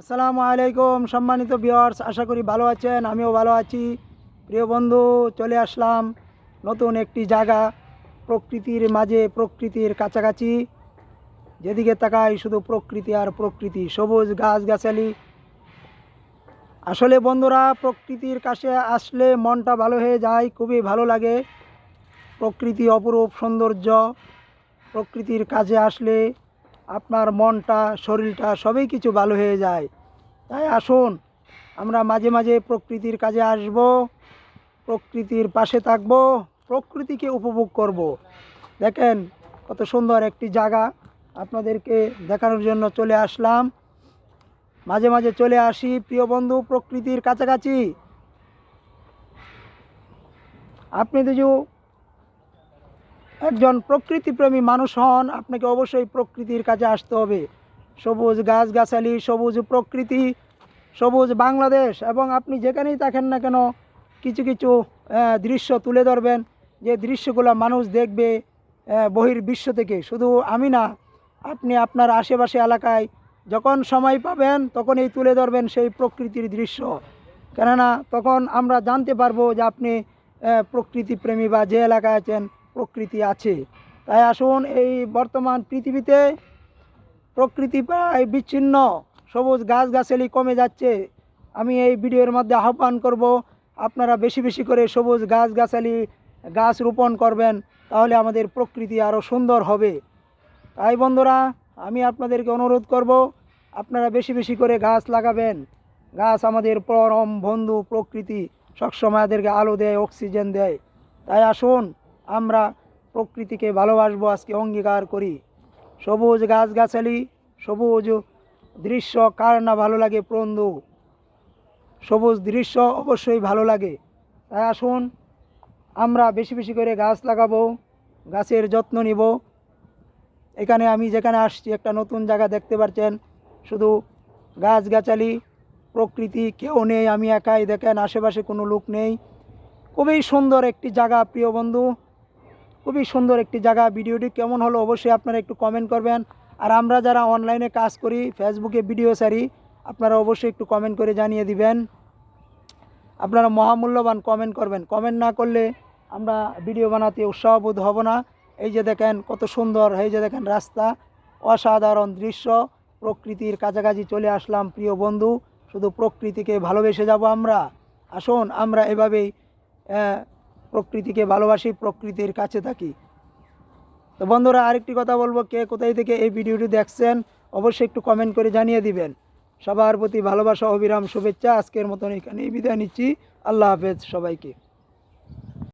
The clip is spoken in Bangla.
আসসালামু আলাইকুম, সম্মানিত ভিউয়ার্স আশা করি ভালো আছেন, আমিও ভালো আছি। প্রিয় বন্ধু, চলে আসলাম নতুন একটি জায়গা, প্রকৃতির মাঝে প্রকৃতির কাছাকাছি। যেদিকে তাকাই শুধু প্রকৃতি আর প্রকৃতি, সবুজ গাছগাছালি। আসলে বন্ধুরা, প্রকৃতির কাছে আসলে মনটা ভালো হয়ে যায়, খুবই ভালো লাগে। প্রকৃতি অপরূপ সৌন্দর্য, প্রকৃতির কাজে আসলে আপনার মনটা, শরীরটা সবই কিছু ভালো হয়ে যায়। তাই আসুন, আমরা মাঝে মাঝে প্রকৃতির কাজে আসব, প্রকৃতির পাশে থাকব, প্রকৃতিকে উপভোগ করব। দেখেন, কত সুন্দর একটি জায়গা আপনাদেরকে দেখানোর জন্য চলে আসলাম। মাঝে মাঝে চলে আসি, প্রিয় বন্ধু, প্রকৃতির কাছাকাছি। আপনি যদি একজন প্রকৃতিপ্রেমী মানুষ হন আপনাকে অবশ্যই প্রকৃতির কাছে আসতে হবে। সবুজ গাছগাছালি সবুজ প্রকৃতি সবুজ বাংলাদেশ এবং আপনি যেখানেই থাকেন না কেন কিছু কিছু দৃশ্য তুলে ধরবেন। যে দৃশ্যগুলো মানুষ দেখবে আহ, বহির্বিশ্ব থেকে। শুধু আমি না আপনি আপনার আশেপাশে এলাকায় যখন সময় পাবেন তখন এই তুলে ধরবেন সেই প্রকৃতির দৃশ্য। কেননা তখন আমরা জানতে পারব যে আপনি প্রকৃতিপ্রেমী বা যে এলাকায় আছেন প্রকৃতি আছে। তাই আসুন এই বর্তমান পৃথিবীতে প্রকৃতি প্রায় বিচ্ছিন্ন। সবুজ গাছগাছালি কমে যাচ্ছে। আমি এই ভিডিওর মধ্যে আহ্বান করব, আপনারা বেশি বেশি করে সবুজ গাছগাছালি গাছ রোপণ করবেন, তাহলে আমাদের প্রকৃতি আরও সুন্দর হবে। তাই বন্ধুরা, আমি আপনাদেরকে অনুরোধ করব, আপনারা বেশি বেশি করে গাছ লাগাবেন। গাছ আমাদের পরম বন্ধু প্রকৃতি, সবসময় আমাদেরকে আলো দেয়, অক্সিজেন দেয়। তাই আসুন আমরা প্রকৃতিকে ভালোবাসবো, আজকে অঙ্গীকার করি। সবুজ গাছগাছালি, সবুজ দৃশ্য, কার না ভালো লাগে বন্ধু সবুজ দৃশ্য অবশ্যই ভালো লাগে। তাই আসুন, আমরা বেশি বেশি করে গাছ লাগাবো, গাছের যত্ন নিব। এখানে আমি যেখানে আসছি, একটা নতুন জায়গা দেখতে পাচ্ছেন। শুধু গাছগাছালি, প্রকৃতি কেউ নেই, আমি একাই, দেখেন, আশেপাশে কোনো লোক নেই। খুবই সুন্দর একটি জায়গা, প্রিয় বন্ধু। খুবই সুন্দর একটি জায়গা। ভিডিওটি কেমন হলো অবশ্যই আপনারা একটু কমেন্ট করবেন। আর আমরা যারা অনলাইনে কাজ করি ফেসবুকে ভিডিও সারি আপনারা অবশ্যই একটু কমেন্ট করে জানিয়ে দিবেন। আপনারা মহামূল্যবান কমেন্ট করবেন। কমেন্ট না করলে আমরা ভিডিও বানাতে উৎসাহবোধ হব না। এই যে দেখেন, কত সুন্দর, এই যে দেখেন রাস্তা। অসাধারণ দৃশ্য, প্রকৃতির কাছাকাছি চলে আসলাম প্রিয় বন্ধু। শুধু প্রকৃতিকে ভালোবেসে যাব আমরা। আসুন, আমরা এভাবেই প্রকৃতিকে ভালোবাসি, প্রকৃতির কাছে থাকি। তো বন্ধুরা, আরেকটি কথা বলব, কে কোথায় থেকে এই ভিডিওটি দেখছেন, অবশ্যই একটু কমেন্ট করে জানিয়ে দিবেন। সবার প্রতি ভালোবাসা, অবিরাম শুভেচ্ছা। আজকের মতন এখানেই বিদায় নিচ্ছি। আল্লাহ হাফেজ সবাইকে।